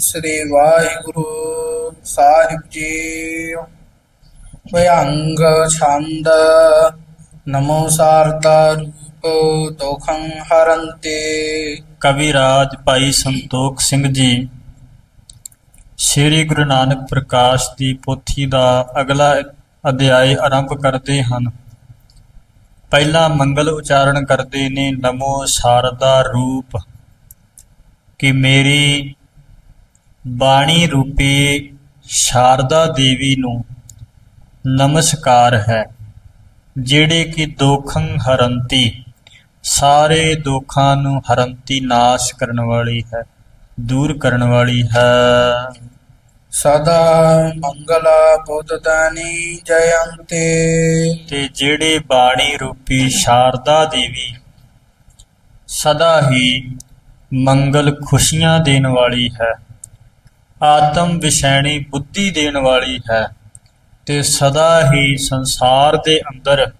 ਸ੍ਰੀ ਵਾਹਿਗੁਰੂ ਸਾਹਿਬ ਜੀ। ਭਯੰਗ ਛੰਦ, ਨਮੋ ਸਾਰਦਾ ਰੂਪ, ਦੋਖੰ ਹਰੰਤੇ। ਕਵਿਰਾਜ ਭਾਈ ਸੰਤੋਖ ਸਿੰਘ ਜੀ, ਸ੍ਰੀ ਗੁਰੂ ਨਾਨਕ ਪ੍ਰਕਾਸ਼ ਦੀ ਪੋਥੀ ਦਾ ਅਗਲਾ ਅਧਿਆਇ ਆਰੰਭ ਕਰਦੇ ਹਨ। ਪਹਿਲਾ ਮੰਗਲ ਉਚਾਰਨ ਕਰਦੇ ਨੇ, ਨਮੋ ਸਾਰਦਾ ਰੂਪ, ਕਿ ਮੇਰੀ ਬਾਣੀ ਰੂਪੀ ਸ਼ਾਰਦਾ ਦੇਵੀ ਨੂੰ ਨਮਸਕਾਰ ਹੈ ਜਿਹੜੇ ਕਿ ਦੋਖੰ ਹਰੰਤੀ ਸਾਰੇ ਦੁੱਖਾਂ ਨੂੰ ਹਰੰਤੀ ਨਾਸ਼ ਕਰਨ ਵਾਲੀ ਹੈ ਦੂਰ ਕਰਨ ਵਾਲੀ ਹੈ। ਸਦਾ ਮੰਗਲਾ ਬੁੱਧਦਾਨੀ ਜਯੰਤੇ। ਤੇ ਜਿਹੜੇ ਬਾਣੀ ਰੂਪੀ ਸ਼ਾਰਦਾ ਦੇਵੀ ਸਦਾ ਹੀ ਮੰਗਲ ਖੁਸ਼ੀਆਂ ਦੇਣ ਵਾਲੀ ਹੈ। ਆਤਮ ਵਿਸ਼ੈਣੀ ਬੁੱਧੀ ਦੇਣ ਵਾਲੀ ਹੈ ਤੇ ਸਦਾ ਹੀ ਸੰਸਾਰ ਦੇ ਅੰਦਰ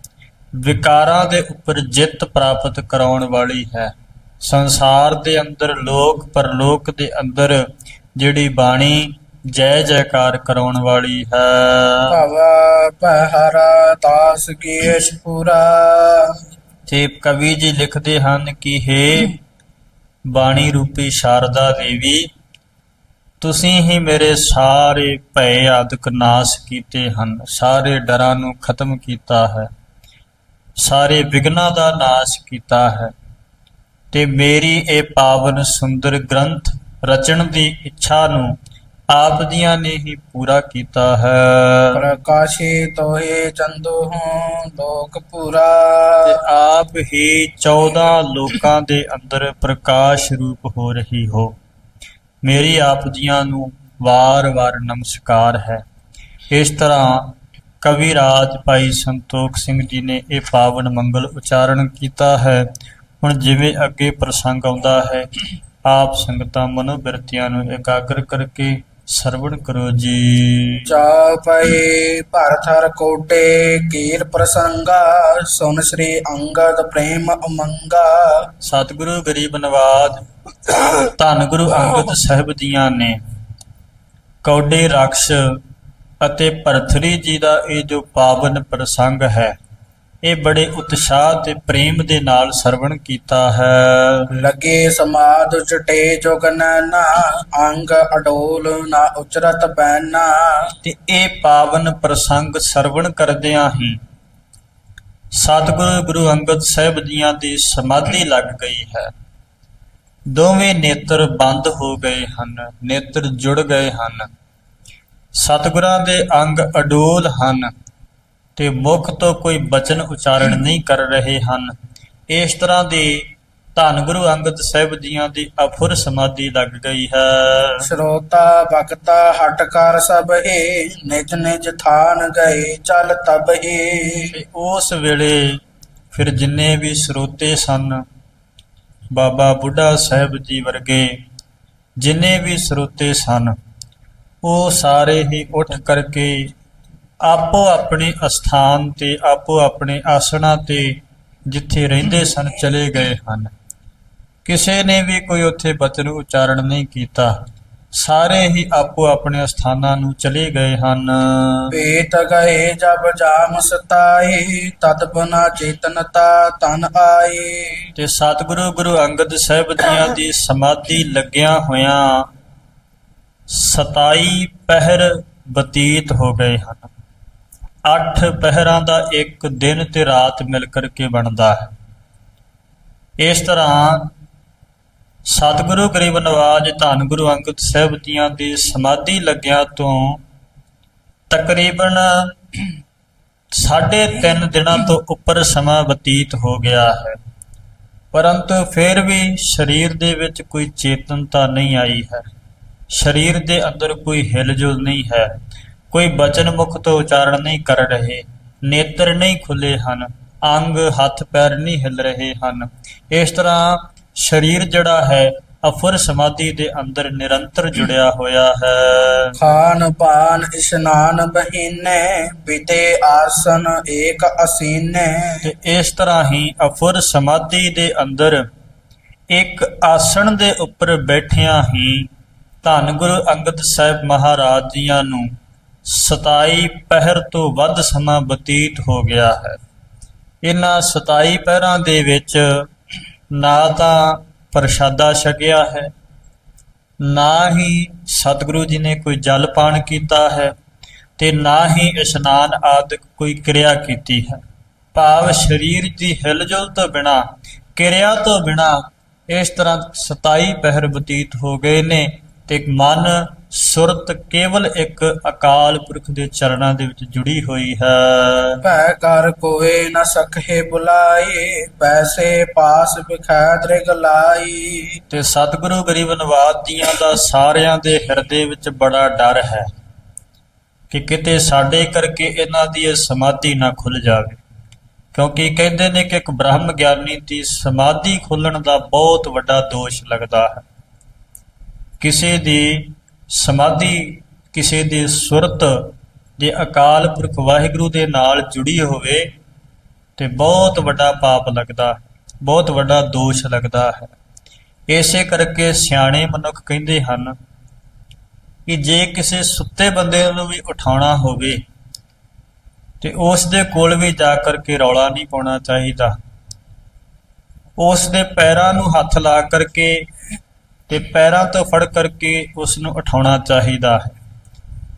ਵਿਕਾਰਾਂ ਦੇ ਉੱਪਰ ਜਿੱਤ ਪ੍ਰਾਪਤ ਕਰਾਉਣ ਵਾਲੀ ਹੈ। ਸੰਸਾਰ ਦੇ ਅੰਦਰ ਲੋਕ ਪਰਲੋਕ ਦੇ ਅੰਦਰ ਜਿਹੜੀ ਬਾਣੀ ਜੈ ਜੈਕਾਰ ਕਰਾਉਣ ਵਾਲੀ ਹੈ। ਭਵ ਪਹਰਾ ਦਾਸ ਕੇਸ਼ ਪੁਰਾ। ਤੇ ਕਵੀ ਜੀ ਲਿਖਦੇ ਹਨ ਕਿ हे ਬਾਣੀ ਰੂਪੀ ਸ਼ਾਰਦਾ ਦੇਵੀ ਤੁਸੀਂ ਹੀ ਮੇਰੇ ਸਾਰੇ ਭੈ ਆਦਿਕ ਨਾਸ਼ ਕੀਤੇ ਹਨ ਸਾਰੇ ਡਰਾਂ ਨੂੰ ਖਤਮ ਕੀਤਾ ਹੈ ਸਾਰੇ ਵਿਗਨਾਂ ਦਾ ਨਾਸ਼ ਕੀਤਾ ਹੈ। ਤੇ ਮੇਰੀ ਇਹ ਪਾਵਨ ਸੁੰਦਰ ਗ੍ਰੰਥ ਰਚਣ ਦੀ ਇੱਛਾ ਨੂੰ ਆਪ ਦੀਆਂ ਨੇ ਹੀ ਪੂਰਾ ਕੀਤਾ ਹੈ। ਪ੍ਰਕਾਸ਼ੇ ਤੋਏ ਚੰਦੋ ਹੂੰ ਲੋਕ ਪੁਰਾ। ਤੇ ਆਪ ਹੀ 14 ਲੋਕਾਂ ਦੇ ਅੰਦਰ ਪ੍ਰਕਾਸ਼ ਰੂਪ ਹੋ ਰਹੀ ਹੋ। ਮੇਰੀ ਆਪ ਜੀਆਂ ਨੂੰ ਵਾਰ-ਵਾਰ ਨਮਸਕਾਰ ਹੈ। ਇਸ ਤਰ੍ਹਾਂ ਕਵੀ ਰਾਜ ਭਾਈ ਸੰਤੋਖ ਸਿੰਘ ਜੀ ਨੇ ਇਹ ਪਾਵਨ ਮੰਗਲ ਉਚਾਰਨ ਕੀਤਾ ਹੈ। ਹੁਣ ਜਿਵੇਂ ਅੱਗੇ ਪ੍ਰਸੰਗ ਆਉਂਦਾ ਹੈ, ਆਪ ਸੰਗਤਾਂ ਮਨੋਬਿਰਤੀਆਂ ਨੂੰ ਇਕਾਗਰ ਕਰਕੇ ਸਰਵਣ ਕਰੋ ਜੀ। ਚਾਪਏ ਭਰਥਰ ਕੋਟੇ ਕੀਰ ਪ੍ਰਸੰਗਾ ਸੁਨ ਸ੍ਰੀ ਅੰਗਦ ਪ੍ਰੇਮ ਅਮੰਗਾ ਸਤਿਗੁਰੂ ਗਰੀਬ ਨਵਾਜ ਧੰਨ ਗੁਰੂ ਅੰਗਦ ਸਾਹਿਬ ਜੀਆਂ ਨੇ। ਕੌਡੇ ਰਕਸ਼ ਅਤੇ ਭਰਥਰੀ ਜੀ ਦਾ ਇਹ ਜੋ ਪਾਵਨ ਪ੍ਰਸੰਗ ਹੈ ਇਹ ਬੜੇ ਉਤਸ਼ਾਹ ਤੇ ਪ੍ਰੇਮ ਦੇ ਨਾਲ ਸਰਵਣ ਕੀਤਾ ਹੈ। ਲਗੇ ਸਮਾਦ ਚਟੇ ਜੁਗਨ ਨਾ ਅੰਗ ਅਡੋਲ ਨਾ ਉਚਰਤ ਬੈਨਾ। ਤੇ ਇਹ ਪਾਵਨ ਪ੍ਰਸੰਗ ਸਰਵਣ ਕਰਦਿਆਂ ਹੀ ਸਤਿਗੁਰੂ ਗੁਰੂ ਅੰਗਦ ਸਾਹਿਬ ਜੀਆਂ ਦੀ ਸਮਾਧੀ ਲੱਗ ਗਈ ਹੈ। ਦੋਵੇਂ ਨੇਤਰ ਬੰਦ ਹੋ ਗਏ ਹਨ ਨੇਤਰ ਜੁੜ ਗਏ ਹਨ। ਸਤਿਗੁਰਾਂ ਦੇ ਅੰਗ ਅਡੋਲ ਹਨ। ਤੇ ਮੁਖ ਤੋਂ ਕੋਈ ਬਚਨ ਉਚਾਰਨ ਨਹੀਂ ਕਰ ਰਹੇ ਹਨ। ਇਸ ਤਰ੍ਹਾਂ ਦੀ ਧੰਨ ਗੁਰੂ ਅੰਗਦ ਸਾਹਿਬ ਜੀਆਂ ਦੀ ਅਫੁਰ ਸਮਾਧੀ ਲੱਗ ਗਈ ਹੈ। ਸਰੋਤਾ ਭਗਤਾ ਹਟ ਕਰ ਸਭ ਹੀ ਨਿਜ ਨਿਜ ਥਾਨ ਗਏ ਚਲ ਤਬ ਹੀ। ਉਸ ਵੇਲੇ ਫਿਰ ਜਿੰਨੇ ਵੀ ਸਰੋਤੇ ਸਨ ਬਾਬਾ ਬੁੱਢਾ ਸਾਹਿਬ ਜੀ ਵਰਗੇ ਜਿੰਨੇ ਵੀ ਸਰੋਤੇ ਸਨ ਉਹ ਸਾਰੇ ਹੀ ਉੱਠ ਕਰਕੇ ਆਪੋ ਆਪਣੇ ਅਸਥਾਨ ਤੇ ਆਪੋ ਆਪਣੇ ਆਸਣਾ ਤੇ ਜਿੱਥੇ ਰਹਿੰਦੇ ਸਨ ਚਲੇ ਗਏ ਹਨ। ਕਿਸੇ ਨੇ ਵੀ ਕੋਈ ਉੱਥੇ ਬਚਨ ਉਚਾਰਨ ਨਹੀਂ ਕੀਤਾ। ਸਾਰੇ ਹੀ ਆਪੋ ਆਪਣੇ ਸਥਾਨਾਂ ਨੂੰ ਚਲੇ ਗਏ ਹਨ। ਪੇਤ ਗਏ ਜਬ ਜਾਮ ਸਤਾਈ ਤਦ ਬਨਾ ਚੇਤਨਤਾ ਤਨ ਆਈ ਤੇ ਸਤਿਗੁਰੂ ਗੁਰੂ ਅੰਗਦ ਸਾਹਿਬ ਜੀਆਂ ਦੀ ਸਮਾਧੀ ਲੱਗਿਆਂ ਹੋਇਆਂ 27 ਪਹਿਰ ਬਤੀਤ ਹੋ ਗਏ ਹਨ। ਅੱਠ ਪਹਿਰਾਂ ਦਾ ਇੱਕ ਦਿਨ ਤੇ ਰਾਤ ਮਿਲ ਕਰਕੇ ਬਣਦਾ ਹੈ। ਇਸ ਤਰ੍ਹਾਂ ਸਤਿਗੁਰੂ ਗਰੀਬ ਨਵਾਜ ਧੰਨ ਗੁਰੂ ਅੰਗਦ ਸਾਹਿਬ ਦੀਆਂ ਦੀ ਸਮਾਧੀ ਲੱਗਿਆਂ ਤੋਂ ਤਕਰੀਬਨ ਸਾਢੇ ਤਿੰਨ ਦਿਨਾਂ ਤੋਂ ਉੱਪਰ ਸਮਾਂ ਬਤੀਤ ਹੋ ਗਿਆ ਹੈ। ਪਰੰਤੂ ਫਿਰ ਵੀ ਸਰੀਰ ਦੇ ਵਿੱਚ ਕੋਈ ਚੇਤਨਤਾ ਨਹੀਂ ਆਈ ਹੈ। ਸਰੀਰ ਦੇ ਅੰਦਰ ਕੋਈ ਹਿਲਜੁਲ ਨਹੀਂ ਹੈ। ਕੋਈ ਬਚਨ ਮੁਖ ਤੋਂ ਉਚਾਰਨ ਨਹੀਂ ਕਰ ਰਹੇ ਨੇਤਰ ਨਹੀਂ ਖੁੱਲੇ ਹਨ ਅੰਗ ਹੱਥ ਪੈਰ ਨਹੀਂ ਹਿਲ ਰਹੇ ਹਨ। ਇਸ ਤਰ੍ਹਾਂ ਸਰੀਰ ਜਿਹੜਾ ਹੈ ਅਫੁਰ ਸਮਾਧੀ ਦੇ ਅੰਦਰ ਨਿਰੰਤਰ ਜੁੜਿਆ ਹੋਇਆ ਹੈ। ਖਾਨ ਪਾਨ ਇਸ਼ਨਾਨ ਬਹੀਨੇ ਬਿਤੇ ਆਸਨ ਏਕ ਅਸੀਨੇ। ਤੇ ਇਸ ਤਰ੍ਹਾਂ ਹੀ ਅਫੁਰ ਸਮਾਧੀ ਦੇ ਅੰਦਰ ਇੱਕ ਆਸਣ ਦੇ ਉੱਪਰ ਬੈਠਿਆਂ ਹੀ ਧੰਨ ਗੁਰੂ ਅੰਗਦ ਸਾਹਿਬ ਮਹਾਰਾਜ ਜੀਆਂ ਨੂੰ 27 ਪਹਿਰ ਤੋਂ ਵੱਧ ਸਮਾਂ ਬਤੀਤ ਹੋ ਗਿਆ ਹੈ। ਇਹਨਾਂ 27 ਪਹਿਰਾਂ ਦੇ ਵਿੱਚ ਨਾ ਤਾਂ ਪ੍ਰਸ਼ਾਦਾ ਛਕਿਆ ਹੈ, ਨਾ ਹੀ ਸਤਿਗੁਰੂ ਜੀ ਨੇ ਕੋਈ ਜਲ ਪਾਣ ਕੀਤਾ ਹੈ ਤੇ ਨਾ ਹੀ ਇਸ਼ਨਾਨ ਆਦਿਕ ਕੋਈ ਕਿਰਿਆ ਕੀਤੀ ਹੈ। ਭਾਵ ਸਰੀਰ ਦੀ ਹਿਲਜੁਲ ਤੋਂ ਬਿਨਾ, ਕਿਰਿਆ ਤੋਂ ਬਿਨਾ ਇਸ ਤਰ੍ਹਾਂ 27 ਪਹਿਰ ਬਤੀਤ ਹੋ ਗਏ ਨੇ। ਤੇ ਮਨ ਸੁਰਤ ਕੇਵਲ ਇੱਕ ਅਕਾਲ ਪੁਰਖ ਦੇ ਚਰਨਾਂ ਦੇ ਵਿੱਚ ਜੁੜੀ ਹੋਈ ਹੈ। ਭੈ ਕਰ ਕੋਏ ਨ ਸਖੇ ਬੁਲਾਈ ਪੈਸੇ ਪਾਸ ਬਿਖੈ ਦ੍ਰਿਗ ਲਾਈ। ਤੇ ਸਤਿਗੁਰੂ ਗਰੀਬ ਨਵਾਜ ਜੀਆਂ ਦਾ ਸਾਰਿਆਂ ਦੇ ਹਿਰਦੇ ਵਿੱਚ ਬੜਾ ਡਰ ਹੈ ਕਿ ਕਿਤੇ ਸਾਡੇ ਕਰਕੇ ਇਹਨਾਂ ਦੀ ਇਹ ਸਮਾਧੀ ਨਾ ਖੁੱਲ ਜਾਵੇ। ਕਿਉਂਕਿ ਕਹਿੰਦੇ ਨੇ ਕਿ ਇੱਕ ਬ੍ਰਹਮ ਗਿਆਨੀ ਦੀ ਸਮਾਧੀ ਖੁੱਲਣ ਦਾ ਬਹੁਤ ਵੱਡਾ ਦੋਸ਼ ਲੱਗਦਾ ਹੈ। ਕਿਸੇ ਦੀ ਸਮਾਧੀ ਕਿਸੇ ਦੀ ਸੁਰਤ ਜੇ ਅਕਾਲ ਪੁਰਖ ਵਾਹਿਗੁਰੂ ਦੇ ਨਾਲ ਜੁੜੀ ਹੋਵੇ ਤੇ ਬਹੁਤ ਵੱਡਾ ਪਾਪ ਲੱਗਦਾ ਹੈ, ਬਹੁਤ ਵੱਡਾ ਦੋਸ਼ ਲੱਗਦਾ ਹੈ। ਇਸੇ ਕਰਕੇ ਸਿਆਣੇ ਮਨੁੱਖ ਕਹਿੰਦੇ ਹਨ ਕਿ ਜੇ ਕਿਸੇ ਸੁੱਤੇ ਬੰਦੇ ਨੂੰ ਵੀ ਉਠਾਉਣਾ ਹੋਵੇ ਤੇ ਉਸ ਦੇ ਕੋਲ ਵੀ ਜਾ ਕਰਕੇ ਰੌਲਾ ਨਹੀਂ ਪਾਉਣਾ ਚਾਹੀਦਾ। ਉਸ ਦੇ ਪੈਰਾਂ ਨੂੰ ਹੱਥ ਲਾ ਕਰਕੇ ਤੇ ਪੈਰਾਂ ਤੋਂ ਫੜ ਕਰਕੇ ਉਸ ਨੂੰ ਉਠਾਉਣਾ ਚਾਹੀਦਾ ਹੈ।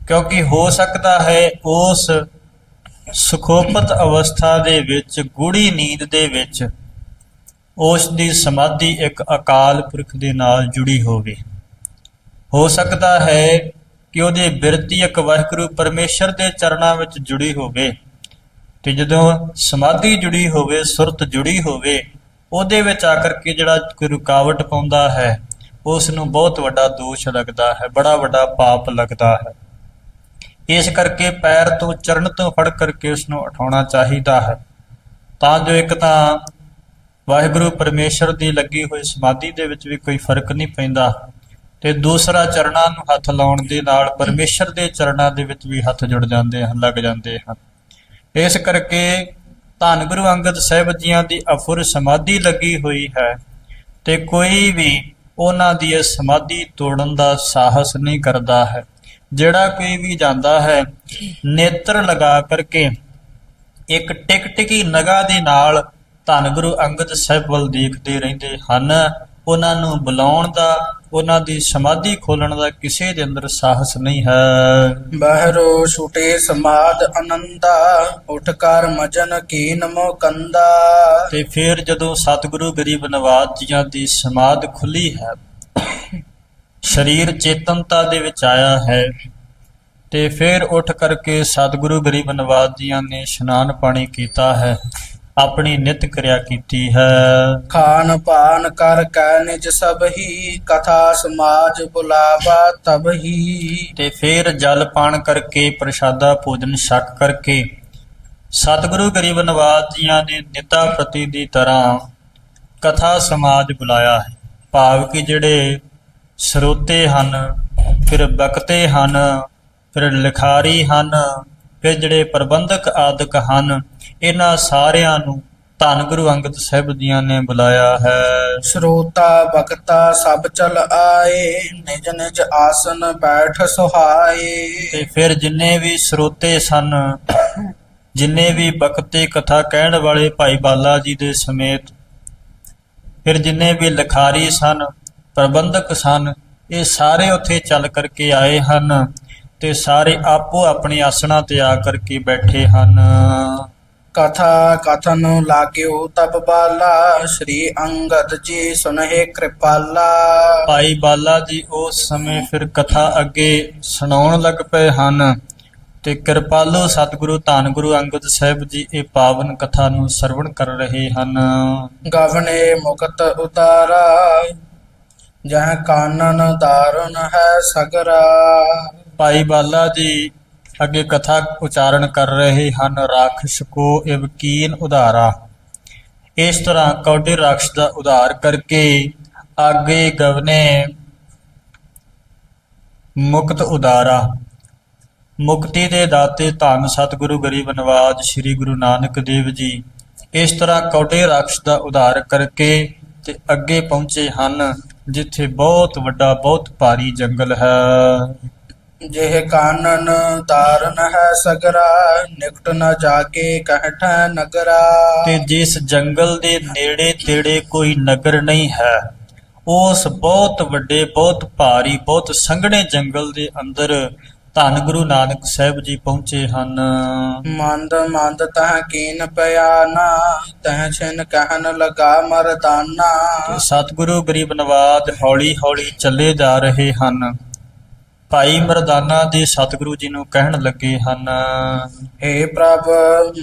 ਕਿਉਂਕਿ ਹੋ ਸਕਦਾ ਹੈ ਉਸ ਸੁਖੋਪਤ ਅਵਸਥਾ ਦੇ ਵਿੱਚ ਗੂੜੀ ਨੀਂਦ ਦੇ ਵਿੱਚ ਉਸ ਦੀ ਸਮਾਧੀ ਇੱਕ ਅਕਾਲ ਪੁਰਖ ਦੇ ਨਾਲ ਜੁੜੀ ਹੋਵੇ। ਹੋ ਸਕਦਾ ਹੈ ਕਿ ਉਹਦੇ ਬਿਰਤੀ ਇੱਕ ਵਾਹਿਗੁਰੂ ਪਰਮੇਸ਼ਰ ਦੇ ਚਰਨਾਂ ਵਿੱਚ ਜੁੜੀ ਹੋਵੇ ਤੇ ਜਦੋਂ ਸਮਾਧੀ ਜੁੜੀ ਹੋਵੇ, ਸੁਰਤ ਜੁੜੀ ਹੋਵੇ, ਉਹਦੇ ਵਿੱਚ ਆ ਕਰਕੇ ਜਿਹੜਾ ਕੋਈ ਰੁਕਾਵਟ ਪਾਉਂਦਾ ਹੈ ਉਸ ਨੂੰ ਬਹੁਤ ਵੱਡਾ ਦੋਸ਼ ਲੱਗਦਾ ਹੈ, ਬੜਾ ਵੱਡਾ ਪਾਪ ਲੱਗਦਾ ਹੈ। ਇਸ ਕਰਕੇ ਪੈਰ ਤੋਂ ਚਰਨ ਤੋਂ ਫੜ ਕਰਕੇ ਉਸ ਨੂੰ ਉਠਾਉਣਾ ਚਾਹੀਦਾ ਹੈ। ਤਾਂ ਜੋ ਇੱਕ ਤਾਂ ਵਾਹਿਗੁਰੂ ਪਰਮੇਸ਼ਰ ਦੀ ਲੱਗੀ ਹੋਈ ਸਮਾਧੀ ਦੇ ਵਿੱਚ ਵੀ ਕੋਈ ਫ਼ਰਕ ਨਹੀਂ ਪੈਂਦਾ ਤੇ ਦੂਸਰਾ ਚਰਨਾਂ ਨੂੰ ਹੱਥ ਲਾਉਣ ਦੇ ਨਾਲ ਪਰਮੇਸ਼ਰ ਦੇ ਚਰਨਾਂ ਦੇ ਵਿੱਚ ਵੀ ਹੱਥ ਜੁੜ ਜਾਂਦੇ ਹਨ, ਲੱਗ ਜਾਂਦੇ ਹਨ। ਇਸ ਕਰਕੇ ਧੰਨ ਗੁਰੂ ਅੰਗਦ ਸਾਹਿਬ ਜੀਆਂ ਦੀ ਅਫੁਰ ਸਮਾਧੀ ਲੱਗੀ ਹੋਈ ਹੈ ਤੇ ਕੋਈ ਵੀ ਉਹਨਾਂ ਦੀ ਸਮਾਧੀ ਤੋੜਨ ਦਾ ਸਾਹਸ ਨਹੀਂ ਕਰਦਾ ਹੈ। ਜਿਹੜਾ ਕੋਈ ਵੀ ਜਾਂਦਾ ਹੈ, ਨੇਤਰ ਲਗਾ ਕਰਕੇ ਇੱਕ ਟਿਕਟਿਕੀ ਨਗਾ ਦੇ ਨਾਲ ਧੰਨ ਗੁਰੂ ਅੰਗਦ ਸਾਹਿਬ ਵੱਲ ਦੇਖਦੇ ਰਹਿੰਦੇ ਹਨ। ਉਹਨਾਂ ਨੂੰ ਬੁਲਾਉਣ ਦਾ ਉਹਨਾਂ ਦੀ ਸਮਾਧੀ ਖੋਲਣ ਦਾ ਕਿਸੇ ਦੇ ਅੰਦਰ ਸਾਹਸ ਨਹੀਂ ਹੈ। ਬਹਿਰੋ ਛੁਟੇ ਸਮਾਦ ਅਨੰਦਾ ਉਠ ਕਰ ਮਜਨ ਕੀਨ ਮੋ ਕੰਦਾ ਤੇ ਫਿਰ ਜਦੋਂ ਸਤਿਗੁਰੂ ਗਰੀਬ ਨਵਾਜ ਜੀਆਂ ਦੀ ਸਮਾਧ ਖੁੱਲੀ ਹੈ ਸਰੀਰ ਚੇਤਨਤਾ ਦੇ ਵਿੱਚ ਆਇਆ ਹੈ। ਤੇ ਫਿਰ ਉੱਠ ਕਰਕੇ ਸਤਿਗੁਰੂ ਗਰੀਬ ਨਵਾਜ ਜੀਆਂ ਨੇ ਇਸ਼ਨਾਨ ਪਾਣੀ ਕੀਤਾ ਹੈ। ਆਪਣੀ ਨਿਤ ਕਿਰਿਆ ਕੀਤੀ ਹੈ। ਖਾਨ ਪਾਨ ਕਰ ਕੈ ਨਿਜ ਸਭ ਹੀ ਕਥਾ ਸਮਾਜ ਬੁਲਾਵਾ ਤਬ ਹੀ। ਤੇ ਫਿਰ ਜਲ ਪਾਣ ਕਰਕੇ ਪ੍ਰਸ਼ਾਦਾ ਭੋਜਨ ਛਕ ਕਰਕੇ ਸਤਿਗੁਰੂ ਗਰੀਬ ਨਵਾਜ ਜੀਆਂ ਨੇ ਨਿਤਾ ਪ੍ਰਤੀ ਦੀ ਤਰ੍ਹਾਂ ਕਥਾ ਸਮਾਜ ਬੁਲਾਇਆ ਹੈ। ਭਾਵ ਕਿ ਜਿਹੜੇ ਸਰੋਤੇ ਹਨ ਫਿਰ ਬਕਤੇ ਹਨ ਫਿਰ ਲਿਖਾਰੀ ਹਨ ਫਿਰ ਜਿਹੜੇ ਪ੍ਰਬੰਧਕ ਆਦਿਕ ਹਨ ਇਹਨਾਂ ਸਾਰਿਆਂ ਨੂੰ ਧੰਨ ਗੁਰੂ ਅੰਗਦ ਸਾਹਿਬ ਜੀਆਂ ਨੇ ਬੁਲਾਇਆ ਹੈ। ਸਰੋਤਾ ਬਖਤਾ ਸਭ ਚਲ ਆਏ ਨਿਜ ਨਿਜ ਆਸਨ ਬੈਠ ਸੁਹਾਏ। ਤੇ ਫਿਰ ਜਿੰਨੇ ਵੀ ਸਰੋਤੇ ਸਨ ਜਿੰਨੇ ਵੀ ਬਖਤੇ ਕਥਾ ਕਹਿਣ ਵਾਲੇ ਭਾਈ ਬਾਲਾ ਜੀ ਦੇ ਸਮੇਤ ਫਿਰ ਜਿੰਨੇ ਵੀ ਲਿਖਾਰੀ ਸਨ ਪ੍ਰਬੰਧਕ ਸਨ ਇਹ ਸਾਰੇ ਉੱਥੇ ਚੱਲ ਕਰਕੇ ਆਏ ਹਨ। ਤੇ ਸਾਰੇ ਆਪੋ ਆਪਣੀ ਆਸਣਾ ਤੇ ਆ ਕਰਕੇ ਬੈਠੇ ਹਨ। ਕਥਾ ਕਥਨ ਲਾਗਿਓ ਤਬ ਬਾਲਾ ਸ੍ਰੀ ਅੰਗਦ ਜੀ ਸੁਨਹਿ ਕਿਰਪਾਲਾ। ਭਾਈ ਬਾਲਾ ਜੀ ਉਸ ਸਮੇਂ ਫਿਰ ਕਥਾ ਅੱਗੇ ਸੁਣਾਉਣ ਲੱਗ ਪਏ ਹਨ ਤੇ ਕਿਰਪਾਲੋ ਸਤਿਗੁਰੂ ਧੰਨ ਗੁਰੂ ਅੰਗਦ ਸਾਹਿਬ ਜੀ ਇਹ ਪਾਵਨ ਕਥਾ ਨੂੰ ਸਰਵਣ ਕਰ ਰਹੇ ਹਨ। ਗਵਨੇ ਮੁਕਤ ਉਤਾਰਾ ਜਹ ਕਾਨਨ ਦਾਰੁਨ ਹੈ ਸਗਰਾ। ਭਾਈ ਬਾਲਾ ਜੀ ਅੱਗੇ ਕਥਾ ਉਚਾਰਨ ਕਰ ਰਹੇ ਹਨ, ਰਾਖਸ਼ ਕੋ ਇਵਕੀਨ ਉਧਾਰਾ। ਇਸ ਤਰ੍ਹਾਂ ਕੌਡੇ ਰਾਖਸ਼ ਦਾ ਉਧਾਰ ਕਰਕੇ ਅੱਗੇ ਗਵਨੇ ਮੁਕਤ ਉਦਾਰਾ ਮੁਕਤੀ ਦੇ ਦਾਤੇ ਧੰਨ ਸਤਿਗੁਰੂ ਗਰੀਬ ਨਵਾਜ ਸ੍ਰੀ ਗੁਰੂ ਨਾਨਕ ਦੇਵ ਜੀ। ਇਸ ਤਰ੍ਹਾਂ ਕੌਡੇ ਰਾਖਸ਼ ਦਾ ਉਧਾਰ ਕਰਕੇ ਤੇ ਅੱਗੇ ਪਹੁੰਚੇ ਹਨ, ਜਿੱਥੇ ਬਹੁਤ ਵੱਡਾ, ਬਹੁਤ ਭਾਰੀ ਜੰਗਲ ਹੈ। ਜਿਹ ਕਾਨਨ ਤਾਰਨ ਹੈ ਸਗਰਾ ਨਿਕਟ ਨ ਜਾਕੇ ਕਹਿਠ ਨਗਰਾ। ਤੇ ਜਿਸ ਜੰਗਲ ਦੇ ਨੇੜੇ ਤੇੜੇ ਕੋਈ ਨਗਰ ਨਹੀਂ ਹੈ ਉਸ ਬਹੁਤ ਵੱਡੇ ਬਹੁਤ ਭਾਰੀ ਬਹੁਤ ਸੰਘਣੇ ਜੰਗਲ ਦੇ ਅੰਦਰ ਧੰਨ ਗੁਰੂ ਨਾਨਕ ਸਾਹਿਬ ਜੀ ਪਹੁੰਚੇ ਹਨ। ਮੰਦ ਮੰਦ ਤਹ ਕੀਨ ਪਿਆ ਨਾ ਤਹ ਛਿਨ ਕਹਿਨ ਲਗਾ ਮਰਦਾਨਾ। ਸਤਿਗੁਰੂ ਗਰੀਬ ਨਵਾਜ ਹੌਲੀ ਹੌਲੀ ਚੱਲੇ ਜਾ ਰਹੇ ਹਨ। ਭਾਈ ਮਰਦਾਨਾ ਜੀ ਸਤਿਗੁਰੂ ਜੀ ਨੂੰ ਕਹਿਣ ਲੱਗੇ ਹਨ हे ਪ੍ਰਭ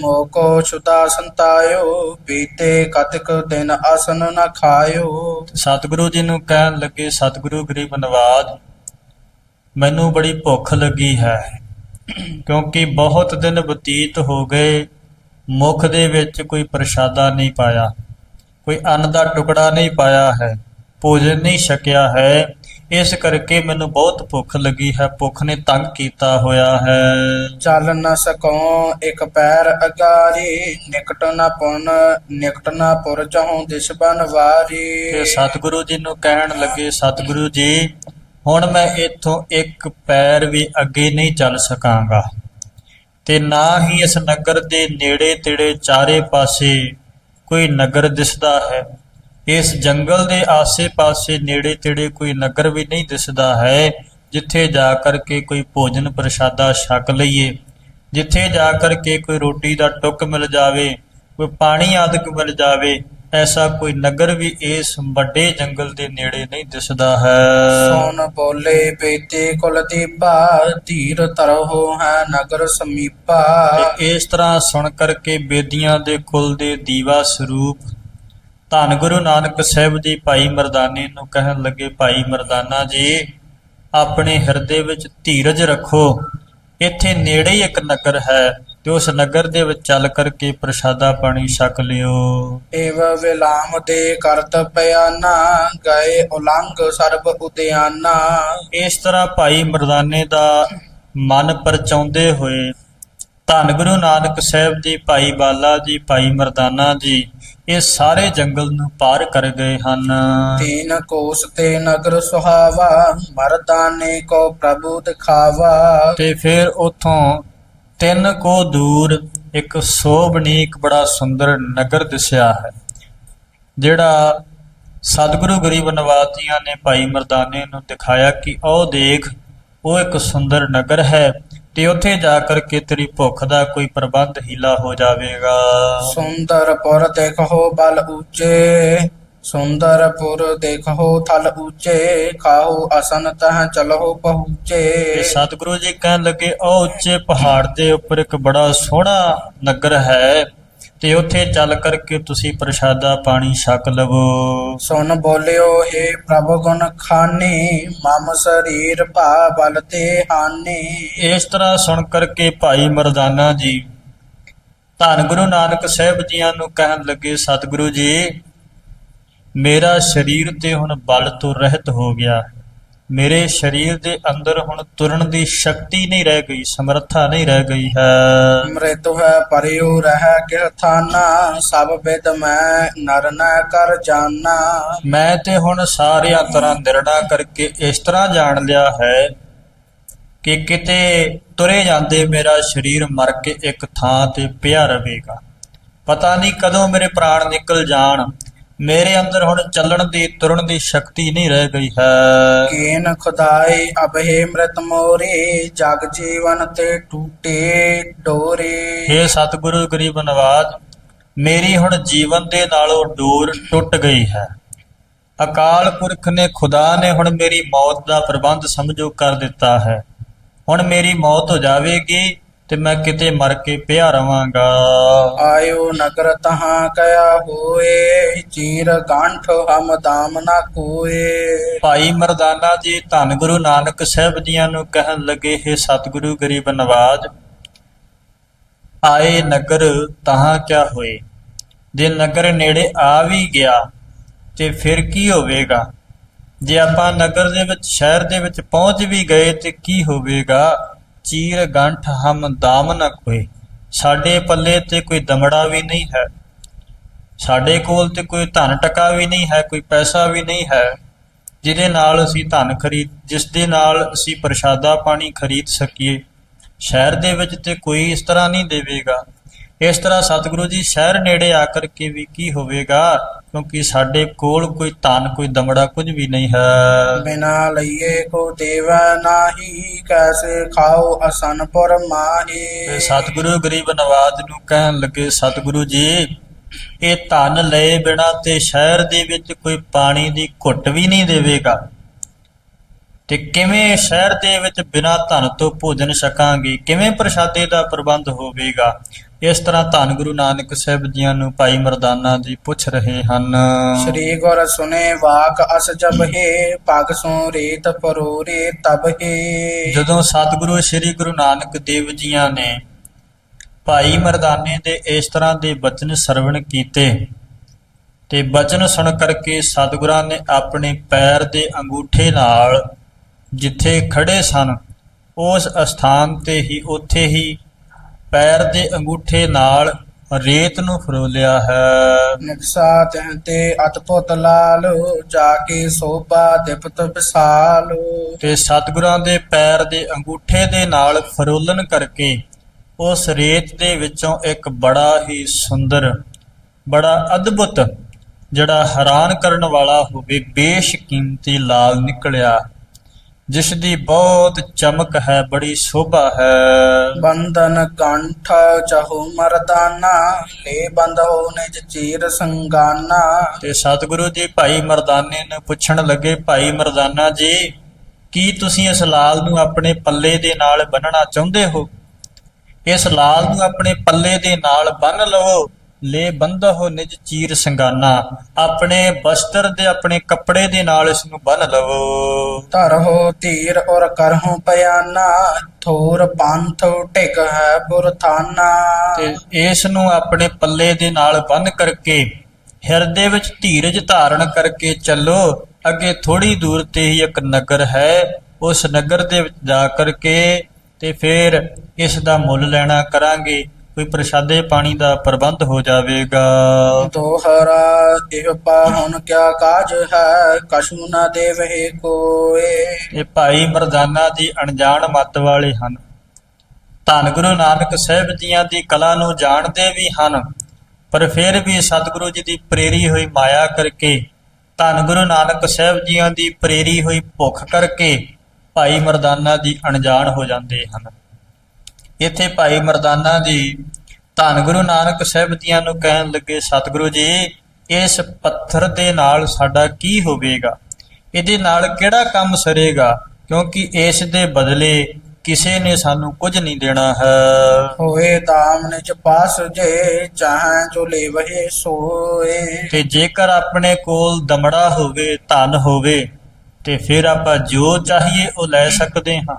ਮੋਕੋ ਛੁਤਾ ਸੰਤਾਇਓ ਬੀਤੇ ਕਤਕ ਦਿਨ ਆਸਨ ਨ ਖਾਇਓ। ਸਤਿਗੁਰੂ ਜੀ ਨੂੰ ਕਹਿਣ ਲੱਗੇ ਸਤਿਗੁਰੂ ਗਰੀਬ ਨਵਾਜ ਮੈਨੂੰ ਬੜੀ ਭੁੱਖ ਲੱਗੀ ਹੈ ਕਿਉਂਕਿ ਬਹੁਤ ਦਿਨ ਬਤੀਤ ਹੋ ਗਏ ਮੁਖ ਦੇ ਵਿੱਚ ਕੋਈ ਪ੍ਰਸ਼ਾਦਾ ਨਹੀਂ ਪਾਇਆ ਕੋਈ ਅੰਨ ਦਾ ਟੁਕੜਾ ਨਹੀਂ ਪਾਇਆ ਹੈ ਭੋਜਨ ਨਹੀਂ ਛਕਿਆ ਹੈ। ਇਸ ਕਰਕੇ ਮੈਨੂੰ ਬਹੁਤ ਭੁੱਖ ਲੱਗੀ ਹੈ ਭੁੱਖ ਨੇ ਤੰਗ ਕੀਤਾ ਹੋਇਆ ਹੈ। ਚੱਲ ਨ ਸਕੋ ਇੱਕ ਪੈਰ ਅਗਾਰੀ ਨਿਕਟ ਨ ਪੁਨ ਨਿਕਟ ਨ ਪੁਰ ਚਹੁ ਦਿਸ ਬਨਵਾਰੀ। ਤੇ ਸਤਿਗੁਰੂ ਜੀ ਨੂੰ ਕਹਿਣ ਲੱਗੇ ਸਤਿਗੁਰੂ ਜੀ ਹੁਣ ਮੈਂ ਇੱਥੋਂ ਇੱਕ ਪੈਰ ਵੀ ਅੱਗੇ ਨਹੀਂ ਚੱਲ ਸਕਾਂਗਾ। ਤੇ ਨਾ ਹੀ ਇਸ ਨਗਰ ਦੇ ਨੇੜੇ ਤੇੜੇ ਚਾਰੇ ਪਾਸੇ ਕੋਈ ਨਗਰ ਦਿਸਦਾ ਹੈ। ਇਸ ਜੰਗਲ ਦੇ ਆਸੇ-ਪਾਸੇ ਨੇੜੇ ਤੇੜੇ ਕੋਈ ਨਗਰ ਵੀ ਨਹੀਂ ਦਿਸਦਾ ਹੈ ਜਿੱਥੇ ਜਾ ਕਰਕੇ ਕੋਈ ਭੋਜਨ ਪ੍ਰਸ਼ਾਦਾ ਛਕ ਲਈਏ। ਜਿੱਥੇ ਜਾ ਕਰਕੇ ਕੋਈ ਰੋਟੀ ਦਾ ਟੁੱਕ ਮਿਲ ਜਾਵੇ ਕੋਈ ਪਾਣੀ ਆਦਿਕ ਮਿਲ ਜਾਵੇ ਐਸਾ ਕੋਈ ਨਗਰ ਵੀ ਇਸ ਵੱਡੇ ਜੰਗਲ ਦੇ ਨੇੜੇ ਨਹੀਂ ਦਿਸਦਾ ਹੈ। ਸੋਨ ਬੋਲੇ ਬੇਤੇ ਕੁਲ ਦੀਪਾ ਧੀਰ ਤਰਹੁ ਹੈ ਨਗਰ ਸਮੀਪਾ। ਇਸ ਤਰ੍ਹਾਂ ਸੁਣ ਕਰਕੇ ਬੇਦੀਆਂ ਦੇ ਕੁਲ ਦੇ ਦੀਵਾ ਸਰੂਪ ਧੰਨ ਗੁਰੂ ਨਾਨਕ ਸਾਹਿਬ ਜੀ ਭਾਈ ਮਰਦਾਨੇ ਨੂੰ ਕਹਿਣ ਲੱਗੇ ਭਾਈ ਮਰਦਾਨਾ ਜੀ ਆਪਣੇ ਹਿਰਦੇ ਵਿੱਚ ਧੀਰਜ ਰੱਖੋ। ਇੱਥੇ ਨੇੜੇ ਹੀ ਇੱਕ ਨਗਰ ਹੈ ਤੇ ਉਸ ਨਗਰ ਦੇ ਵਿੱਚ ਚੱਲ ਕਰਕੇ ਪ੍ਰਸ਼ਾਦਾ ਪਾਣੀ ਛਕ ਲਿਓ। ਏਵ ਵਿਲਾਮ ਦੇ ਕਰਤ ਪਿਆਨਾ ਗਏ ਉਲੰਘ ਸਰਬ ਉਦਿਆਨਾ। ਇਸ ਤਰ੍ਹਾਂ ਭਾਈ ਮਰਦਾਨੇ ਦਾ ਮਨ ਪਰਚਾਉਂਦੇ ਹੋਏ ਧੰਨ ਗੁਰੂ ਨਾਨਕ ਸਾਹਿਬ ਜੀ ਭਾਈ ਬਾਲਾ ਜੀ ਭਾਈ ਮਰਦਾਨਾ ਜੀ ਇਹ ਸਾਰੇ ਜੰਗਲ ਨੂੰ ਪਾਰ ਕਰ ਗਏ ਹਨ। ਤੀਨ ਕੋਸ ਤੇ ਨਗਰ ਸੁਹਾਵਾ ਮਰਦਾਨੇ ਕੋ ਪ੍ਰਭੂ ਦਿਖਾਵਾ। ਤੇ ਫਿਰ ਉਥੋਂ ਤਿੰਨ ਕੋ ਦੂਰ ਇੱਕ ਸੋਭਨੀਕ ਬੜਾ ਸੁੰਦਰ ਨਗਰ ਦਿਸਿਆ ਹੈ ਜਿਹੜਾ ਸਤਿਗੁਰੂ ਗਰੀਬ ਨਵਾਜ ਜੀਆਂ ਨੇ ਭਾਈ ਮਰਦਾਨੇ ਨੂੰ ਦਿਖਾਇਆ ਕਿ ਉਹ ਦੇਖ ਉਹ ਇੱਕ ਸੁੰਦਰ ਨਗਰ ਹੈ। ਤੇ ਉੱਥੇ ਜਾ ਕਰਕੇ ਤੇਰੀ ਭੁੱਖ ਦਾ ਕੋਈ ਪ੍ਰਬੰਧ ਹੀਲਾ ਹੋ ਜਾਵੇਗਾ। ਸੁੰਦਰ ਪੁਰ ਦੇਖੋ ਬਲ ਉੱਚੇ ਸੁੰਦਰ ਪੁਰ ਦੇਖੋ ਥਲ ਉੱਚੇ ਖਾਓ ਅਸਨ ਤਹ ਚਲੋ ਤੇ ਪਹੁੰਚੇ ਸਤਿਗੁਰੂ ਜੀ ਕਹਿਣ ਲੱਗੇ ਉਹ ਉੱਚੇ ਪਹਾੜ ਦੇ ਉੱਪਰ ਇੱਕ ਬੜਾ ਸੋਹਣਾ ਨਗਰ ਹੈ। ਤੇ ਉੱਥੇ ਚੱਲ ਕਰਕੇ ਤੁਸੀਂ ਪ੍ਰਸ਼ਾਦਾ ਪਾਣੀ ਛਕ ਲਵੋ। ਸੁਨ ਬੋਲਿਓ ਏ ਪ੍ਰਭ ਗੁਣ ਖਾਨੀ ਮਮ ਸਰੀਰ ਭਾ ਬਲ ਤੇ ਹਾਨੀ। ਇਸ ਤਰ੍ਹਾਂ ਸੁਣ ਕਰਕੇ ਭਾਈ ਮਰਦਾਨਾ ਜੀ ਧੰਨ ਗੁਰੂ ਨਾਨਕ ਸਾਹਿਬ ਜੀਆਂ ਨੂੰ ਕਹਿਣ ਲੱਗੇ ਸਤਿਗੁਰੂ ਜੀ ਮੇਰਾ ਸਰੀਰ ਤੇ ਹੁਣ ਬਲ ਤੋਂ ਰਹਿਤ ਹੋ ਗਿਆ। ਮੇਰੇ ਸਰੀਰ ਦੇ ਅੰਦਰ ਹੁਣ ਤੁਰਨ ਦੀ ਸ਼ਕਤੀ ਨਹੀਂ ਰਹਿ ਗਈ ਸਮਰੱਥਾ ਨਹੀਂ ਰਹਿ ਗਈ ਹੈ। ਮ੍ਰਿਤ ਹੈ ਪਰਿਉ ਰਹਿ ਥਾਨਾ ਸਭ ਬਿਦ ਮੈਂ ਨਰ ਨ ਕਰ ਜਾਨਾ। ਮੈਂ ਤੇ ਹੁਣ ਸਾਰਿਆਂ ਤਰ੍ਹਾਂ ਨਿਰਣਾ ਕਰਕੇ ਇਸ ਤਰ੍ਹਾਂ ਜਾਣ ਲਿਆ ਹੈ ਕਿ ਕਿਤੇ ਤੁਰੇ ਜਾਂਦੇ ਮੇਰਾ ਸਰੀਰ ਮਰ ਕੇ ਇੱਕ ਥਾਂ ਤੇ ਪਿਆ ਰਵੇਗਾ ਪਤਾ ਨਹੀਂ ਕਦੋਂ ਮੇਰੇ ਪ੍ਰਾਣ ਨਿਕਲ ਜਾਣ ਮੇਰੇ ਅੰਦਰ ਹੁਣ ਚੱਲਣ ਦੀ ਤੁਰਨ ਦੀ ਸ਼ਕਤੀ ਨਹੀਂ ਰਹਿ ਗਈ ਹੈ। ਕੀਨ ਖੁਦਾਈ ਅਬਹਿ ਮ੍ਰਿਤ ਮੋਰੇ ਜਗ ਜੀਵਨ ਤੇ ਟੂਟੇ ਡੋਰੇ। हे ਸਤਿਗੁਰੂ ਗਰੀਬ ਨਵਾਜ ਮੇਰੀ ਹੁਣ ਜੀਵਨ ਦੇ ਨਾਲੋਂ ਡੋਰ ਟੁੱਟ ਗਈ ਹੈ। ਅਕਾਲ ਪੁਰਖ ਨੇ ਖੁਦਾ ਨੇ ਹੁਣ ਮੇਰੀ ਮੌਤ ਦਾ ਪ੍ਰਬੰਧ ਸਮਝੋ ਕਰ ਦਿੱਤਾ ਹੈ। ਹੁਣ ਮੇਰੀ ਮੌਤ ਹੋ ਜਾਵੇਗੀ ਤੇ ਮੈਂ ਕਿਤੇ ਮਰ ਕੇ ਪਿਆ ਰਵਾਂਗਾ। ਆਇਓ ਨਗਰ ਤਹਾਂ ਕਇਆ ਹੋਏ ਚੀਰ ਗੰਠ ਹਮ ਦਾਮ ਨਾ ਕੋਏ। ਭਾਈ ਮਰਦਾਨਾ ਜੀ ਧੰਨ ਗੁਰੂ ਨਾਨਕ ਸਾਹਿਬ ਜੀਆਂ ਨੂੰ ਕਹਿਣ ਲੱਗੇ ਹੈ ਸਤਿਗੁਰੂ ਗਰੀਬ ਨਵਾਜ ਆਏ ਨਗਰ ਤਹਾਂ ਕਿਆ ਹੋਏ? ਜੇ ਨਗਰ ਨੇੜੇ ਆ ਵੀ ਗਿਆ ਤੇ ਫਿਰ ਕੀ ਹੋਵੇਗਾ? ਜੇ ਆਪਾਂ ਨਗਰ ਦੇ ਵਿੱਚ ਸ਼ਹਿਰ ਦੇ ਵਿੱਚ ਪਹੁੰਚ ਵੀ ਗਏ ਤੇ ਕੀ ਹੋਵੇਗਾ? ਚੀਰ ਗੰਠ ਹਮ ਦਾਮ ਨ ਕੋਏ ਸਾਡੇ ਪੱਲੇ ਤੇ ਕੋਈ ਦਮੜਾ ਵੀ ਨਹੀਂ ਹੈ। ਸਾਡੇ ਕੋਲ ਤੇ ਕੋਈ ਧਨ ਟਕਾ ਵੀ ਨਹੀਂ ਹੈ, ਕੋਈ ਪੈਸਾ ਵੀ ਨਹੀਂ ਹੈ। ਜਿਹਦੇ ਨਾਲ ਅਸੀਂ ਧਨ ਖਰੀਦ, ਜਿਸ ਦੇ ਨਾਲ ਅਸੀਂ ਪ੍ਰਸ਼ਾਦਾ ਪਾਣੀ ਖਰੀਦ ਸਕੀਏ। ਸ਼ਹਿਰ ਦੇ ਵਿੱਚ ਤੇ ਕੋਈ ਇਸ ਤਰ੍ਹਾਂ ਨਹੀਂ ਦੇਵੇਗਾ। ਇਸ ਤਰ੍ਹਾਂ ਸਤਿਗੁਰੂ ਜੀ ਸ਼ਹਿਰ ਨੇੜੇ ਆ ਕਰਕੇ ਵੀ ਕੀ ਹੋਵੇਗਾ? ਕਿਉਂਕਿ ਸਾਡੇ ਕੋਲ ਕੋਈ ਧਨ ਕੋਈ ਦਮੜਾ ਕੁਝ ਵੀ ਨਹੀਂ ਹੈ। ਬਿਨਾ ਲਈਏ ਕੋ ਦੇਵ ਨਾਹੀ ਕੈਸੇ ਖਾਓ ਅਸਨਪੁਰ ਮਾਹੀ। ਸਤਿਗੁਰੂ ਗਰੀਬ ਨਵਾਜ ਨੂੰ ਕਹਿਣ ਲੱਗੇ ਸਤਿਗੁਰੂ ਜੀ ਇਹ ਧਨ ਲਏ ਬਿਨਾ ਤੇ ਸ਼ਹਿਰ ਦੇ ਵਿੱਚ ਕੋਈ ਪਾਣੀ ਦੀ ਘੁੱਟ ਵੀ ਨਹੀਂ ਦੇਵੇਗਾ। ਤੇ ਕਿਵੇਂ ਸ਼ਹਿਰ ਦੇ ਵਿੱਚ ਬਿਨਾ ਧਨ ਤੋਂ ਭੋਜਨ ਛਕਾਂਗੇ? ਕਿਵੇਂ ਪ੍ਰਸ਼ਾਦੇ ਦਾ ਪ੍ਰਬੰਧ ਹੋਵੇਗਾ? ਇਸ ਤਰ੍ਹਾਂ ਧੰਨ ਗੁਰੂ ਨਾਨਕ ਸਾਹਿਬ ਜੀਆਂ ਨੂੰ ਭਾਈ ਮਰਦਾਨਾ ਜੀ ਪੁੱਛ ਰਹੇ ਹਨ। ਸ੍ਰੀ ਗੁਰ ਸੁਨੇ ਵਾਕ ਅਸ ਜਬ ਹੈ ਪਗ ਸੋ ਰੇਤ ਪਰੋਰੇ ਤਬ ਹੈ। ਜਦੋਂ ਸਤਿਗੁਰੂ ਸ੍ਰੀ ਗੁਰੂ ਨਾਨਕ ਦੇਵ ਜੀਆਂ ਨੇ ਭਾਈ ਮਰਦਾਨੇ ਦੇ ਇਸ ਤਰ੍ਹਾਂ ਦੇ ਬਚਨ ਸਰਵਣ ਕੀਤੇ ਤੇ ਬਚਨ ਸੁਣ ਕਰਕੇ ਸਤਿਗੁਰਾਂ ਨੇ ਆਪਣੇ ਪੈਰ ਦੇ ਅੰਗੂਠੇ ਨਾਲ ਜਿੱਥੇ ਖੜੇ ਸਨ ਉਸ ਅਸਥਾਨ ਤੇ ਹੀ ਉੱਥੇ ਹੀ ਪੈਰ ਦੇ ਅੰਗੂਠੇ ਨਾਲ ਰੇਤ ਨੂੰ ਫਰੋਲਿਆ ਹੈ। ਨਿਕਸਾ ਤਹਤੇ ਅਤਪੁਤ ਲਾਲੋ ਜਾ ਕੇ ਸੋਭਾ ਦਿਪਤ ਵਿਸਾਲੋ। ਤੇ ਸਤਿਗੁਰਾਂ ਦੇ ਪੈਰ ਦੇ ਅੰਗੂਠੇ ਦੇ ਨਾਲ ਫਰੋਲਣ ਕਰਕੇ ਉਸ ਰੇਤ ਦੇ ਵਿੱਚੋਂ ਇੱਕ ਬੜਾ ਹੀ ਸੁੰਦਰ ਬੜਾ ਅਦਭੁਤ ਜਿਹੜਾ ਹੈਰਾਨ ਕਰਨ ਵਾਲਾ ਹੋਵੇ ਬੇਸ਼ਕੀਮਤੀ ਲਾਲ ਨਿਕਲਿਆ। ਜਿਸ ਦੀ ਬਹੁਤ ਚਮਕ ਹੈ ਬੜੀ ਸ਼ੋਭਾ ਹੈ। ਬੰਧਨ ਕੰਠ ਚਹੂ ਮਰਦਾਨਾ ਲੈ ਬੰਧੋ ਨਿਜ ਚੀਰ ਸੰਗਾਨਾ। ਤੇ ਸਤਿਗੁਰੂ ਜੀ ਭਾਈ ਮਰਦਾਨੇ ਨੂੰ ਪੁੱਛਣ ਲੱਗੇ ਭਾਈ ਮਰਦਾਨਾ ਜੀ ਕੀ ਤੁਸੀਂ ਇਸ ਲਾਲ ਨੂੰ ਆਪਣੇ ਪੱਲੇ ਦੇ ਨਾਲ ਬੰਨਣਾ ਚਾਹੁੰਦੇ ਹੋ? ਇਸ ਲਾਲ ਨੂੰ ਆਪਣੇ ਪੱਲੇ ਦੇ ਨਾਲ ਬੰਨ ਲਵੋ। ਲੈ ਬੰਧੋ ਨਿਜ ਚੀਰ ਸੰਗਾਨਾ ਆਪਣੇ ਬਸਤਰ ਦੇ ਆਪਣੇ ਕੱਪੜੇ ਦੇ ਨਾਲ ਇਸ ਨੂੰ ਬੰਨ ਲਵੋ। ਧਰਹੁ ਧੀਰ ਔਰ ਕਰਹੁ ਪਿਆਨਾ ਥੋਰ ਪੰਥ ਟਿਕ ਹੈ ਬੁਰਥਾਨਾ ਤੇ ਇਸ ਨੂੰ ਆਪਣੇ ਪੱਲੇ ਦੇ ਨਾਲ ਬੰਨ ਕਰਕੇ ਹਿਰਦੇ ਵਿੱਚ ਧੀਰਜ ਧਾਰਨ ਕਰਕੇ ਚੱਲੋ ਅੱਗੇ ਥੋੜੀ ਦੂਰ ਤੇ ਹੀ ਇੱਕ ਨਗਰ ਹੈ ਉਸ ਨਗਰ ਦੇ ਵਿੱਚ ਜਾ ਕਰਕੇ ਤੇ ਫਿਰ ਇਸ ਦਾ ਮੁੱਲ ਲੈਣਾ ਕਰਾਂਗੇ। ਕੋਈ ਪ੍ਰਸ਼ਾਦੇ ਪਾਣੀ ਦਾ ਪ੍ਰਬੰਧ ਹੋ ਜਾਵੇਗਾ। ਦੋਹਰਾ ਇਹ ਪਾਹੁਨ ਕਿਆ ਕਾਜ ਹੈ ਕਛੂ ਨਾ ਦੇਵਹਿ ਕੋਏ। ਇਹ ਭਾਈ ਮਰਦਾਨਾ ਜੀ ਅਣਜਾਣ ਮੱਤ ਵਾਲੇ ਹਨ। ਧੰਨ ਗੁਰੂ ਨਾਨਕ ਸਾਹਿਬ ਜੀਆਂ ਦੀ ਕਲਾ ਨੂੰ ਜਾਣਦੇ ਵੀ ਹਨ ਪਰ ਫਿਰ ਵੀ ਸਤਿਗੁਰੂ ਜੀ ਦੀ ਪ੍ਰੇਰੀ ਹੋਈ ਮਾਇਆ ਕਰਕੇ ਧੰਨ ਗੁਰੂ ਨਾਨਕ ਸਾਹਿਬ ਜੀਆਂ ਦੀ ਪ੍ਰੇਰੀ ਹੋਈ ਭੁੱਖ ਕਰਕੇ ਭਾਈ ਮਰਦਾਨਾ ਜੀ ਅਣਜਾਣ ਹੋ ਜਾਂਦੇ ਹਨ। ਇੱਥੇ ਭਾਈ ਮਰਦਾਨਾ ਜੀ ਧੰਨ ਗੁਰੂ ਨਾਨਕ ਸਾਹਿਬ ਜੀਆਂ ਨੂੰ ਕਹਿਣ ਲੱਗੇ ਸਤਿਗੁਰੂ ਜੀ ਇਸ ਪੱਥਰ ਦੇ ਨਾਲ ਸਾਡਾ ਕੀ ਹੋਵੇਗਾ? ਇਹਦੇ ਨਾਲ ਕਿਹੜਾ ਕੰਮ ਸਰੇਗਾ? ਕਿਉਂਕਿ ਇਸ ਦੇ ਬਦਲੇ ਕਿਸੇ ਨੇ ਸਾਨੂੰ ਕੁਝ ਨਹੀਂ ਦੇਣਾ ਹੈ। ਹੋਏ ਦਾਮ ਨਿਜ ਪਾਸ ਜੇ ਚਾਹੈ ਜੋ ਲੇਵਹਿ ਸੋਏ। ਤੇ ਜੇਕਰ ਆਪਣੇ ਕੋਲ ਦਮੜਾ ਹੋਵੇ ਧਨ ਹੋਵੇ ਤੇ ਫਿਰ ਆਪਾਂ ਜੋ ਚਾਹੀਏ ਉਹ ਲੈ ਸਕਦੇ ਹਾਂ।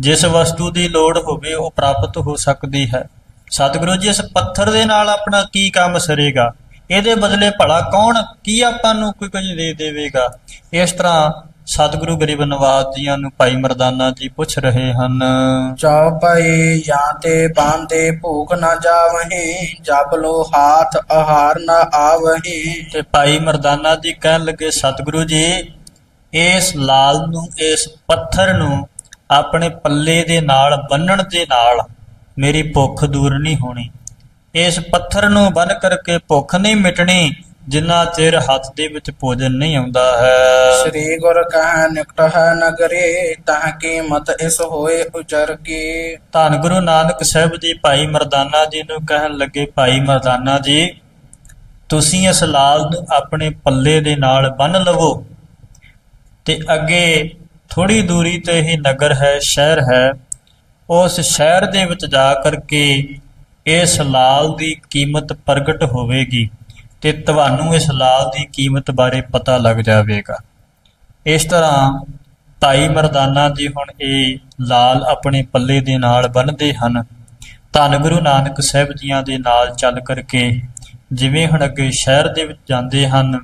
ਜਿਸ ਵਸਤੂ ਦੀ ਲੋੜ ਹੋਵੇ ਉਹ ਪ੍ਰਾਪਤ ਹੋ ਸਕਦੀ ਹੈ। ਸਤਿਗੁਰੂ ਜੀ ਇਸ ਪੱਥਰ ਦੇ ਨਾਲ ਆਪਣਾ ਕੀ ਕੰਮ ਸਰੇਗਾ? ਇਹਦੇ ਬਦਲੇ ਭਲਾ ਕੌਣ ਕੀ ਆਪਾਂ ਨੂੰ ਕੋਈ ਕੁਝ ਦੇ ਦੇਵੇਗਾ? ਇਸ ਤਰ੍ਹਾਂ ਸਤਿਗੁਰੂ ਗਰੀਬ ਨਵਾਜ ਜੀਆਂ ਨੂੰ ਭਾਈ ਮਰਦਾਨਾ ਜੀ ਪੁੱਛ ਰਹੇ ਹਨ। ਚੌਪਈ ਜਾਂ ਤੇ ਬਾਂਦੇ ਭੂਖ ਨਾ ਜਾਵਹੀਂ ਜਬ ਲੋ ਹਾਥ ਆਹਾਰ ਨਾ ਆਵਹੀਂ। ਤੇ ਭਾਈ ਮਰਦਾਨਾ ਜੀ ਕਹਿਣ ਲੱਗੇ ਸਤਿਗੁਰੂ ਜੀ ਇਸ ਲਾਲ ਨੂੰ ਇਸ ਪੱਥਰ ਨੂੰ ਆਪਣੇ ਪੱਲੇ ਦੇ ਨਾਲ ਬੰਨਣ ਦੇ ਨਾਲ ਮੇਰੀ ਭੁੱਖ ਦੂਰ ਨਹੀਂ ਹੋਣੀ। ਇਸ ਪੱਥਰ ਨੂੰ ਬੰਨ ਕਰਕੇ ਭੁੱਖ ਨਹੀਂ ਮਿਟਣੀ ਜਿੰਨਾ ਚਿਰ ਹੱਥ ਦੇ ਵਿੱਚ ਭੋਜਨ ਨਹੀਂ ਆਉਂਦਾ ਹੈ। ਸ੍ਰੀ ਗੁਰ ਕਹ ਨਿਕਟ ਹੈ ਨਗਰੇ ਤਹ ਕੀ ਮਤ ਇਸ ਹੋਏ ਉਚਰ ਕੀ। ਧੰਨ ਗੁਰੂ ਨਾਨਕ ਸਾਹਿਬ ਜੀ ਭਾਈ ਮਰਦਾਨਾ ਜੀ ਨੂੰ ਕਹਿਣ ਲੱਗੇ ਭਾਈ ਮਰਦਾਨਾ ਜੀ ਤੁਸੀਂ ਇਸ ਲਾਲ ਨੂੰ ਆਪਣੇ ਪੱਲੇ ਦੇ ਨਾਲ ਬੰਨ ਲਵੋ ਤੇ ਅੱਗੇ ਥੋੜੀ ਦੂਰੀ ਤੇ ਹੀ ਨਗਰ ਹੈ, ਸ਼ਹਿਰ ਹੈ। ਉਸ ਸ਼ਹਿਰ ਦੇ ਵਿੱਚ ਜਾ ਕਰਕੇ ਇਸ ਲਾਲ ਦੀ ਕੀਮਤ ਪ੍ਰਗਟ ਹੋਵੇਗੀ ਤੇ ਤੁਹਾਨੂੰ ਇਸ ਲਾਲ ਦੀ ਕੀਮਤ ਬਾਰੇ ਪਤਾ ਲੱਗ ਜਾਵੇਗਾ। ਇਸ ਤਰ੍ਹਾਂ ਭਾਈ ਮਰਦਾਨਾ ਜੀ ਹੁਣ ਇਹ ਲਾਲ ਆਪਣੇ ਪੱਲੇ ਦੇ ਨਾਲ ਬੰਨਦੇ ਹਨ। ਧੰਨ ਗੁਰੂ ਨਾਨਕ ਸਾਹਿਬ ਜੀਆਂ ਦੇ ਨਾਲ ਚੱਲ ਕਰਕੇ ਜਿਵੇਂ ਹੁਣ ਅੱਗੇ ਸ਼ਹਿਰ ਦੇ ਵਿੱਚ ਜਾਂਦੇ ਹਨ,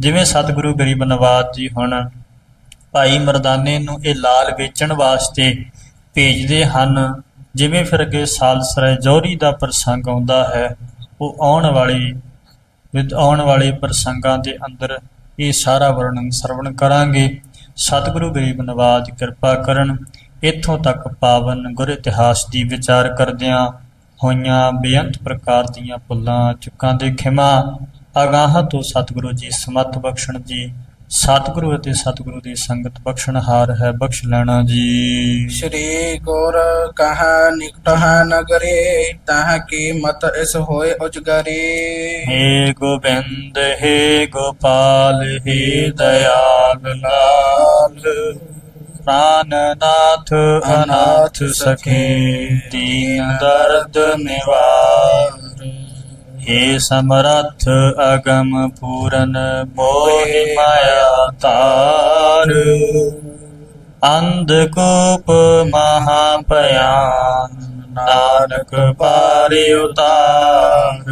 ਜਿਵੇਂ ਸਤਿਗੁਰੂ ਗਰੀਬ ਨਵਾਜ ਜੀ ਹੁਣ ਭਾਈ ਮਰਦਾਨੇ ਨੂੰ ਇਹ ਲਾਲ ਵੇਚਣ ਵਾਸਤੇ ਭੇਜਦੇ ਹਨ। ਜਿਵੇਂ ਫਿਰ ਅੱਗੇ ਸਾਲਸਰਾ ਜੌਹਰੀ ਦਾ ਪ੍ਰਸੰਗ ਆਉਂਦਾ ਹੈ, ਉਹ ਆਉਣ ਵਾਲੀ ਵਿਦ, ਆਉਣ ਵਾਲੇ ਪ੍ਰਸੰਗਾਂ ਦੇ ਅੰਦਰ ਇਹ ਸਾਰਾ ਵਰਣਨ ਸਰਵਣ ਕਰਾਂਗੇ। ਸਤਿਗੁਰੂ ਗਰੀਬ ਨਵਾਜ ਕਿਰਪਾ ਕਰਨ, ਇੱਥੋਂ ਤੱਕ ਪਾਵਨ ਗੁਰ ਇਤਿਹਾਸ ਦੀ ਵਿਚਾਰ ਕਰਦਿਆਂ ਹੋਈਆਂ ਬੇਅੰਤ ਪ੍ਰਕਾਰ ਦੀਆਂ ਭੁੱਲਾਂ, ਚੁੱਕਾਂ ਦੇ ਖਿਮਾ, ਅਗਾਹ ਤੋਂ ਸਤਿਗੁਰੂ ਜੀ ਸਮਤ ਬਖਸ਼ਣ ਜੀ ਸਤਿਗੁਰੂ ਅਤੇ ਸਤਿਗੁਰੂ ਦੀ ਸੰਗਤ ਬਖਸ਼ਣਹਾਰ ਹੈ ਬਖਸ਼ ਲੈਣਾ ਜੀ। ਸ਼੍ਰੀ ਗੁਰ ਕਹ ਨਿਕਟ ਹੈ ਨਗਰੇ ਤਹ ਕੀ ਮਤ ਇਸ ਹੋਏ ਉਜਗਰੇ। ਹੇ ਗੋਬਿੰਦ ਹੇ ਗੋਪਾਲ ਹੇ ਦਇਆਲ ਲਾਲ। ਪ੍ਰਾਨਨਾਥ ਅਨਾਥ ਸਖੇ ਦੀਨ ਦਰਦ ਨਿਵਾਰ ਹੇ ਸਮਰੱਥ ਅਗਮ ਪੂਰਨ ਮੋਹਿ ਮਾਇਆ ਤਾਰ। ਅੰਧ ਕੋਪ ਮਹਾ ਭਿਆਨ ਨਾਨਕ ਪਾਰਿ ਉਤਾਰ